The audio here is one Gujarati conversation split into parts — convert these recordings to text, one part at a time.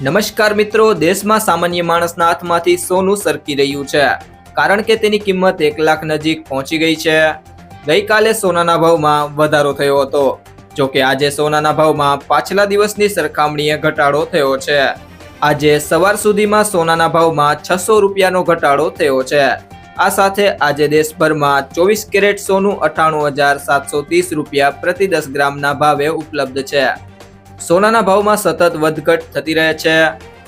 નમસ્કાર મિત્રો, દેશમાં સામાન્ય માણસના હાથમાંથી સોનું સરકી રહ્યું છે, કારણ કે તેની કિંમત એક લાખ નજીક પહોંચી ગઈ છે. ગઈકાલે સોનાના ભાવમાં વધારો થયો હતો. જો કે આજે સોનાના ભાવમાં પાછલા દિવસની સરખામણીએ ઘટાડો થયો છે. આજે સવાર સુધીમાં સોનાના ભાવમાં છસો રૂપિયાનો ઘટાડો થયો છે. આ સાથે આજે દેશભરમાં ચોવીસ કેરેટ સોનું અઠાણું હજાર સાતસો ત્રીસ રૂપિયા પ્રતિ દસ ગ્રામના ભાવે ઉપલબ્ધ છે. સોનાના ભાવમાં સતત વધઘટ થતી રહે છે.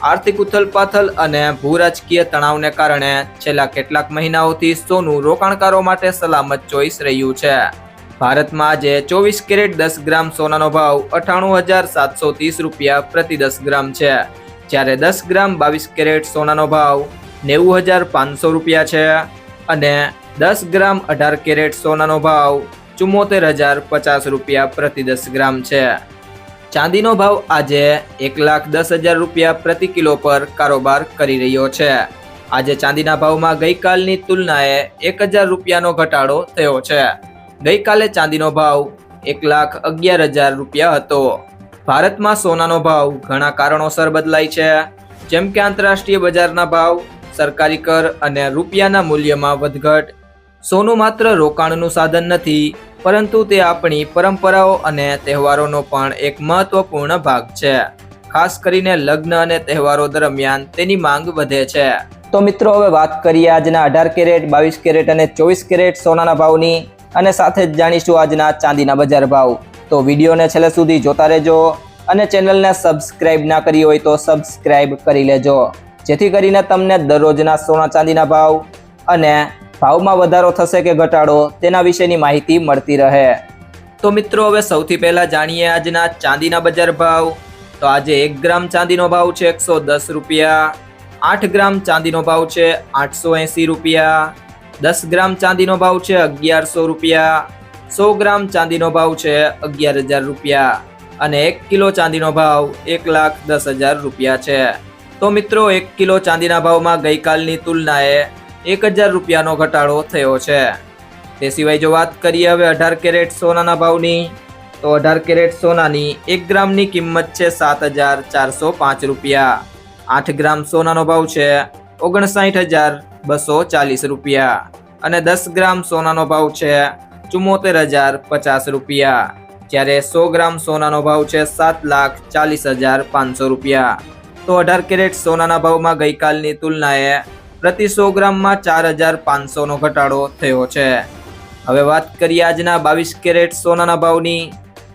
આર્થિક ઉથલપાથલ અને ભૂરાજકીય તણાવને કારણે છેલ્લા કેટલાક મહિનાઓથી સોનું રોકાણકારો માટે સલામત ચોઈસ રહ્યું છે. ભારતમાં આજે ચોવીસ કેરેટ દસ ગ્રામ સોનાનો ભાવ અઠાણું હજાર સાતસો ત્રીસ રૂપિયા પ્રતિ દસ ગ્રામ છે. જ્યારે દસ ગ્રામ બાવીસ કેરેટ સોનાનો ભાવ નેવું હજાર પાંચસો રૂપિયા છે અને દસ ગ્રામ અઢાર કેરેટ સોનાનો ભાવ ચુમ્મોતેર હજાર પચાસ રૂપિયા પ્રતિ દસ ગ્રામ છે. ચાંદીનો ભાવ આજે એક લાખ દસ હજાર રૂપિયા પ્રતિ કિલો પર કારોબાર કરી રહ્યો છે. આજે ચાંદીના ભાવમાં ગઈકાલની તુલનાએ એક હજાર રૂપિયાનો ઘટાડો થયો છે. ગઈકાલે ચાંદીનો ભાવ એક લાખ અગિયાર હજાર રૂપિયા હતો. ભારતમાં સોનાનો ભાવ ઘણા કારણોસર બદલાય છે. જેમ કે આંતરરાષ્ટ્રીય બજારના ભાવ, સરકારી કર અને રૂપિયાના મૂલ્યમાં વધઘટ સોનું માત્ર રોકાણનું સાધન નથી, પરંતુ તે આપણી પરંપરાઓ અને તહેવારોનો પણ એક મહત્વપૂર્ણ ભાગ છે. ખાસ કરીને લગ્ન અને તહેવારો દરમિયાન તેની માંગ વધે છે. તો મિત્રો, હવે વાત કરીએ આજના અઢાર કેરેટ, બાવીસ કેરેટ અને ચોવીસ કેરેટ સોનાના ભાવની અને સાથે જ જાણીશું આજના ચાંદીના બજાર ભાવ. તો વિડીયોને છેલ્લે સુધી જોતા રહેજો અને ચેનલને સબસ્ક્રાઇબ ના કરી હોય તો સબસ્ક્રાઇબ કરી લેજો. જેથી કરીને તમને દરરોજના સોના ચાંદીના ભાવ અને ભાવમાં વધારો થશે કે ઘટાડો, તેના વિશેની માહિતી મળતી રહે. તો મિત્રો, હવે સૌથી પહેલા જાણીએ આજના ચાંદીના બજાર ભાવ. તો આજે એક ગ્રામ ચાંદીનો ભાવ છે એકસો દસ રૂપિયા, આઠ ગ્રામ ચાંદીનો ભાવ છે આઠસો એંસી રૂપિયા, દસ ગ્રામ ચાંદીનો ભાવ છે અગિયારસો રૂપિયા, સો ગ્રામ ચાંદીનો ભાવ છે અગિયાર હજાર રૂપિયા અને એક કિલો ચાંદીનો ભાવ એક લાખ દસ હજાર રૂપિયા છે. તો મિત્રો, એક કિલો ચાંદીના ભાવમાં ગઈકાલની તુલનાએ એક હજાર રૂપિયાનો ઘટાડો થયો છે. તે સિવાય જો વાત કરીએ હવે અઢાર કેરેટ સોનાના ભાવની, તો અઢાર કેરેટ સોનાની એક ગ્રામની કિંમત છે સાત હજાર ચારસો પાંચ રૂપિયા. આઠ ગ્રામ સોનાનો ભાવ છે ઓગણસાઠ હજાર બસો ચાલીસ રૂપિયા. અને દસ ગ્રામ સોનાનો ભાવ છે ચુમ્મોતેર હજાર પચાસ રૂપિયા. જ્યારે સો ગ્રામ સોનાનો ભાવ છે સાત લાખ ચાલીસ હજાર પાંચસો રૂપિયા. તો અઢાર કેરેટ સોનાના ભાવમાં ગઈકાલની તુલનાએ પ્રતિ સો ગ્રામમાં ચાર હજાર પાંચસોનો ઘટાડો થયો છે. હવે વાત કરીએ આજના બાવીસ કેરેટ સોનાના ભાવની.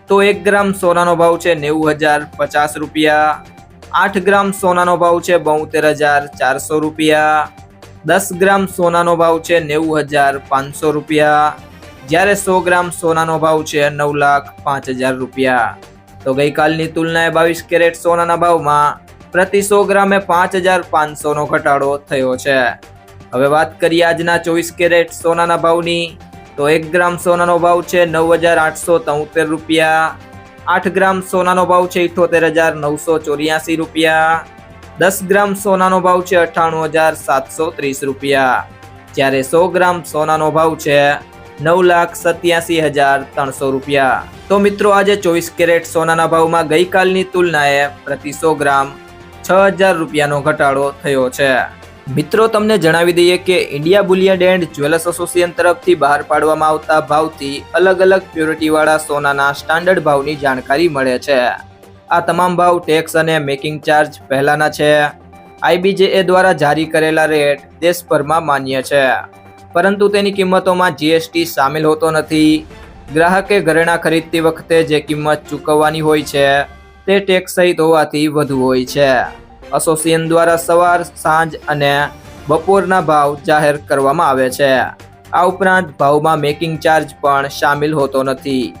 તો એક ગ્રામ સોનાનો ભાવ છે નેવું હજાર પચાસ રૂપિયા. આઠ ગ્રામ સોનાનો ભાવ છે બોતેર હજાર ચારસો રૂપિયા. દસ ગ્રામ સોનાનો ભાવ છે નેવું હજાર પાંચસો રૂપિયા. જ્યારે સો ગ્રામ સોનાનો ભાવ છે નવ લાખ પાંચ હજાર રૂપિયા. તો ગઈકાલની તુલનાએ બાવીસ કેરેટ સોનાના ભાવમાં પ્રતિ સો ગ્રામે પાંચ હજાર પાંચસોનો ઘટાડો થયો છે. હવે વાત કરીએ આજના ચોવીસ કેરેટ સોનાના ભાવની. તો એક ગ્રામ સોનાનો ભાવ છે નવ હજાર આઠસો તોતેર રૂપિયા. આઠ ગ્રામ સોનાનો ભાવ છે ઇઠોતેર હજાર નવસો ચોર્યાસી રૂપિયા. દસ ગ્રામ સોનાનો ભાવ છે અઠ્ઠાણું હજાર સાતસો ત્રીસ રૂપિયા. જ્યારે સો ગ્રામ સોનાનો ભાવ છે નવ લાખ સત્યાસી હજાર ત્રણસો રૂપિયા. તો મિત્રો આજે ચોવીસ કેરેટ સોનાના ભાવમાં ગઈકાલની તુલનાએ પ્રતિ સો ગ્રામ છ હજાર રૂપિયાનો ઘટાડો થયો છે. મિત્રો, તમને જણાવી દઈએ કે India bullion and jewellers association તરફથી બહાર પાડવામાં આવતા ભાવથી અલગ અલગ પ્યોરિટીવાળા સોનાના સ્ટાન્ડર્ડ ભાવની જાણકારી મળે છે. આ તમામ ભાવ ટેક્સ અને મેકિંગ ચાર્જ પહેલાના છે. આઈબીજેએ દ્વારા જારી કરેલા રેટ દેશભરમાં માન્ય છે. પરંતુ તેની કિંમતોમાં જીએસટી સામેલ હોતો નથી. ગ્રાહકે ઘરેણાં ખરીદતી વખતે જે કિંમત ચૂકવવાની હોય છે તે ટેક્સ સહિત હોવાથી વધુ હોય છે. એસોસિએશન દ્વારા સવાર, સાંજ અને બપોરના ભાવ જાહેર કરવામાં આવે છે. આ ઉપરાંત ભાવમાં મેકિંગ ચાર્જ પણ સામેલ હોતો નથી.